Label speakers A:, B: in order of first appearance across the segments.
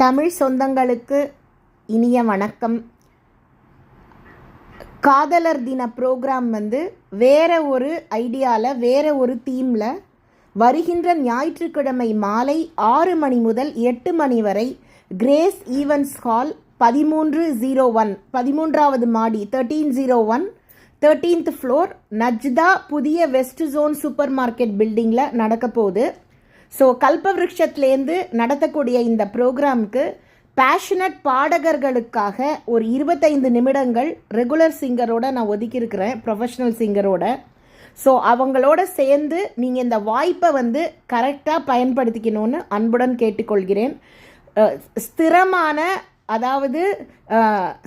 A: தமிழ் சொந்தங்களுக்கு இனிய வணக்கம். காதலர் தின ப்ரோக்ராம் வந்து வேற ஒரு ஐடியாவில் வேற ஒரு தீமில் வருகின்ற ஞாயிற்றுக்கிழமை மாலை ஆறு மணி முதல் எட்டு மணி வரை கிரேஸ் ஈவன்ஸ் ஹால் பதிமூன்று ஜீரோ ஒன் பதிமூன்றாவது மாடி thirteen zero one thirteenth floor நஜ்தா புதிய வெஸ்ட் ஜோன் சூப்பர் மார்க்கெட் பில்டிங்கில் நடக்க போகுது. ஸோ கல்பவ்ருஷத்துலேருந்து நடத்தக்கூடிய இந்த ப்ரோக்ராம்க்கு பேஷனட் பாடகர்களுக்காக ஒரு இருபத்தைந்து நிமிடங்கள் ரெகுலர் சிங்கரோட நான் ஒதுக்கியிருக்கிறேன் ப்ரொஃபஷனல் சிங்கரோட ஸோ அவங்களோட சேர்ந்து நீங்கள் இந்த வாய்ப்பை வந்து கரெக்டாக பயன்படுத்திக்கணும்னு அன்புடன் கேட்டுக்கொள்கிறேன். ஸ்திரமான அதாவது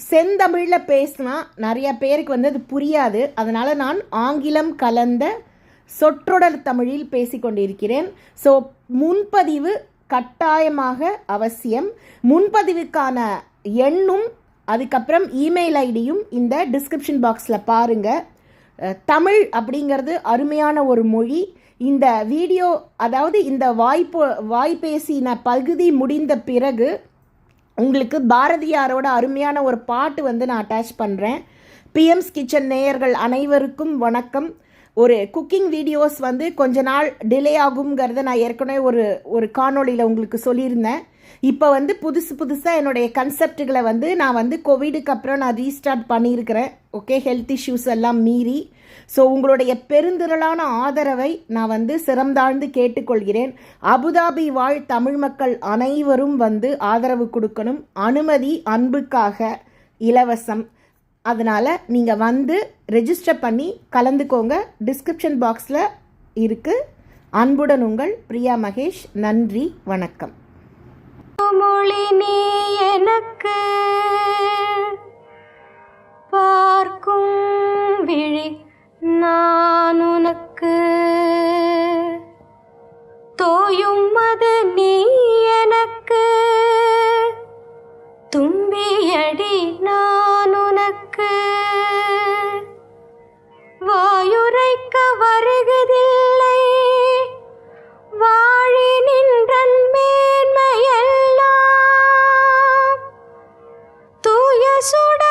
A: செந்தமிழில் பேசினா நிறைய பேருக்கு வந்து அது புரியாது. அதனால் நான் ஆங்கிலம் கலந்த சொற்றொடர் தமிழில் பேசிக்கொண்டிருக்கிறேன். ஸோ முன்பதிவு கட்டாயமாக அவசியம். முன்பதிவுக்கான எண்ணும் அதுக்கப்புறம் இமெயில் ஐடியும் இந்த டிஸ்கிரிப்ஷன் பாக்ஸில் பாருங்கள் தமிழ் அப்படிங்கிறது அருமையான ஒரு மொழி. இந்த வீடியோ அதாவது இந்த வாய்ப்பு வாய்ப்பேசின பகுதி முடிந்த பிறகு உங்களுக்கு பாரதியாரோட அருமையான ஒரு பாட்டு வந்து நான் அட்டாச் பண்ணுறேன் பிஎம்ஸ் கிச்சன் நேயர்கள் அனைவருக்கும் வணக்கம். ஒரு குக்கிங் வீடியோஸ் வந்து கொஞ்ச நாள் டிலே ஆகுங்கிறத நான் ஏற்கனவே ஒரு ஒரு காணொளியில் உங்களுக்கு சொல்லியிருந்தேன். இப்போ வந்து புதுசு புதுசாக என்னுடைய கன்செப்டுகளை வந்து நான் வந்து கோவிடுக்கு அப்புறம் நான் ரீஸ்டார்ட் பண்ணியிருக்கிறேன். ஓகே ஹெல்த் இஷ்யூஸ் எல்லாம் மீறி. ஸோ உங்களுடைய பெருந்திரளான ஆதரவை நான் வந்து சிறந்தாழ்ந்து கேட்டுக்கொள்கிறேன். அபுதாபி வாழ் தமிழ் மக்கள் அனைவரும் வந்து ஆதரவு கொடுக்கணும். அனுமதி அன்புக்காக இலவசம். அதனால் நீங்கள் வந்து ரெஜிஸ்டர் பண்ணி கலந்துக்கோங்க. டிஸ்கிரிப்ஷன் பாக்ஸில் இருக்குது அன்புடன் உங்கள் பிரியா மகேஷ். நன்றி. வணக்கம்.
B: மொழி solo.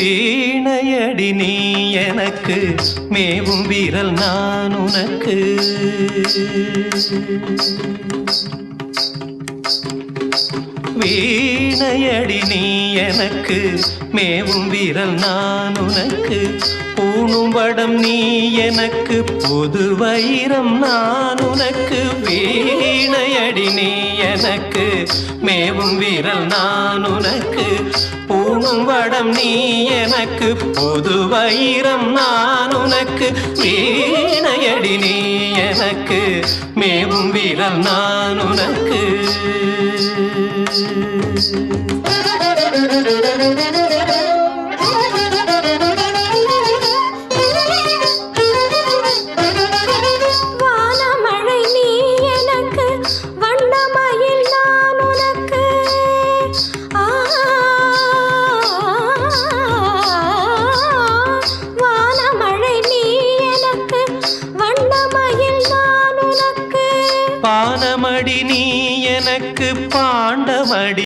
C: வீணையடி நீ எனக்கு மேவும் வீரல் நான் உனக்கு. வீணையடி நீ எனக்கு மேவும் வீரல் நான் உனக்கு பூணும் வடம் நீ எனக்கு பொது வைரம் நான் உனக்கு வீணையடி நீ எனக்கு மேவும் வீரல் நான் உனக்கு பூணும் வடம் நீ எனக்கு பொது வைரம் நான் உனக்கு வீணையடி நீ எனக்கு மேவும் வீரல்
B: நான் உனக்கு.
C: பானமடி நீ எனக்கு பாண்டமடி.